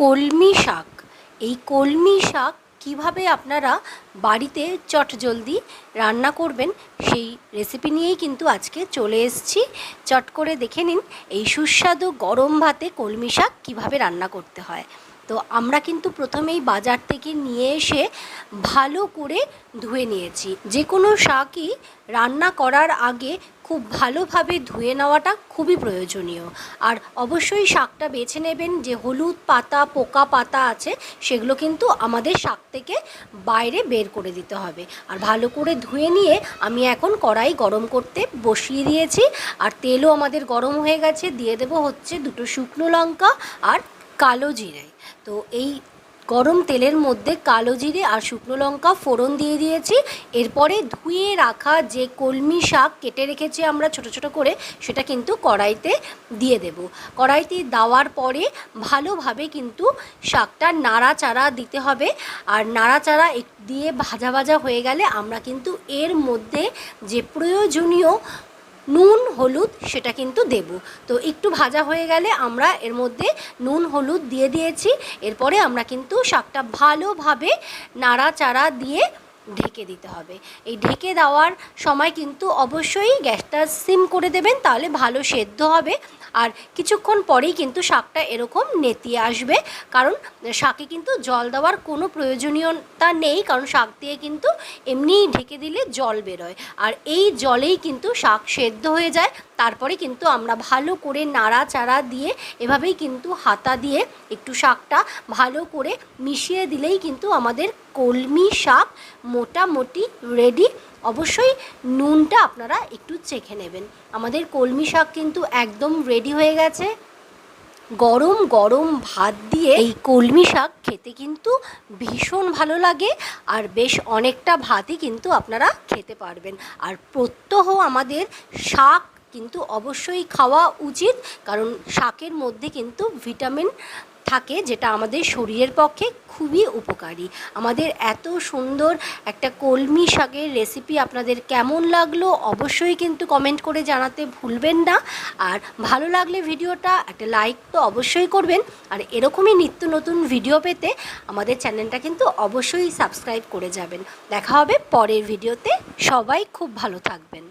কলমি শাক। এই কলমি শাক কীভাবে আপনারা বাড়িতে চটজলদি রান্না করবেন সেই রেসিপি নিয়েই কিন্তু আজকে চলে এসেছি। চট করে দেখে নিন এই সুস্বাদু গরম ভাতে কলমি শাক কীভাবে রান্না করতে হয়। তো আমরা কিন্তু প্রথমেই বাজার থেকে নিয়ে এসে ভালো করে ধুয়ে নিয়েছি। যে কোনো শাকই রান্না করার আগে খুব ভালোভাবে ধুয়ে নেওয়াটা খুবই প্রয়োজনীয়। আর অবশ্যই শাকটা বেছে নেবেন যে হলুদ পাতা, পোকা পাতা আছে, সেগুলো কিন্তু আমাদের শাক থেকে বাইরে বের করে দিতে হবে। আর ভালো করে ধুয়ে নিয়ে আমি এখন কড়াই গরম করতে বসিয়ে দিয়েছি। আর তেলও আমাদের গরম হয়ে গেছে, দিয়ে দেবো হচ্ছে দুটো শুকনো লঙ্কা আর কালো জিরে। তো এই গরম তেলের মধ্যে কালো জিরে আর শুকনো লঙ্কা ফোড়ন দিয়ে দিয়েছি। এরপরে ধুয়ে রাখা যে কলমি শাক কেটে রেখেছি আমরা ছোট ছোট করে, সেটা কিন্তু কড়াইতে দিয়ে দেব। কড়াইতে দেওয়ার পরে ভালোভাবে কিন্তু শাকটা নাড়াচাড়া দিতে হবে। আর নাড়াচাড়া দিয়ে ভাজা ভাজা হয়ে গেলে আমরা কিন্তু এর মধ্যে যে প্রয়োজনীয় নুন, হলুদ, সেটা কিন্তু দেব। তো একটু ভাজা হয়ে গেলে আমরা এর মধ্যে নুন, হলুদ দিয়ে দিয়েছি। এরপরে আমরা কিন্তু শাকটা ভালোভাবে নাড়াচাড়া দিয়ে ঢেকে দিতে হবে। এই ঢেকে দেওয়ার সময় কিন্তু অবশ্যই গ্যাসটা সিম করে দেবেন, তাহলে ভালো সেদ্ধ হবে। আর কিছুক্ষণ পরেই কিন্তু শাকটা এরকম নেতিয়ে আসবে। কারণ শাকে কিন্তু জল দেওয়ার কোনো প্রয়োজনীয়তা নেই, কারণ শাক দিয়ে কিন্তু এমনিই ঢেকে দিলে জল বেরোয়। আর এই জলেই কিন্তু শাক সেদ্ধ হয়ে যায়। তারপরে কিন্তু আমরা ভালো করে নাড়াচাড়া দিয়ে এভাবেই কিন্তু হাতা দিয়ে একটু শাকটা ভালো করে মিশিয়ে দিলেই কিন্তু আমাদের কলমি শাক মোটামুটি রেডি অবশ্যই নুনটা আপনারা একটু চেখে নেবেন। আমাদের কলমি শাক কিন্তু একদম রেডি হয়ে গেছে। গরম গরম ভাত দিয়ে এই কলমি শাক খেতে কিন্তু ভীষণ ভালো লাগে আর বেশ অনেকটা ভাতই কিন্তু আপনারা খেতে পারবেন। আর প্রত্যহ আমাদের শাক কিন্তু অবশ্যই খাওয়া উচিত, কারণ শাকের মধ্যে কিন্তু ভিটামিন থাকে যেটা আমাদের শরীরের পক্ষে খুবই উপকারী। আমাদের এত সুন্দর একটা কলমি শাকের রেসিপি আপনাদের কেমন লাগল অবশ্যই কিন্তু কমেন্ট করে জানাতে ভুলবেন না। আর ভালো লাগলে ভিডিওটা একটা লাইক তো অবশ্যই করবেন। আর এরকমই নিত্য নতুন ভিডিও পেতে আমাদের চ্যানেলটা কিন্তু অবশ্যই সাবস্ক্রাইব করে যাবেন। দেখা হবে পরের ভিডিওতে সবাই খুব ভালো থাকবেন।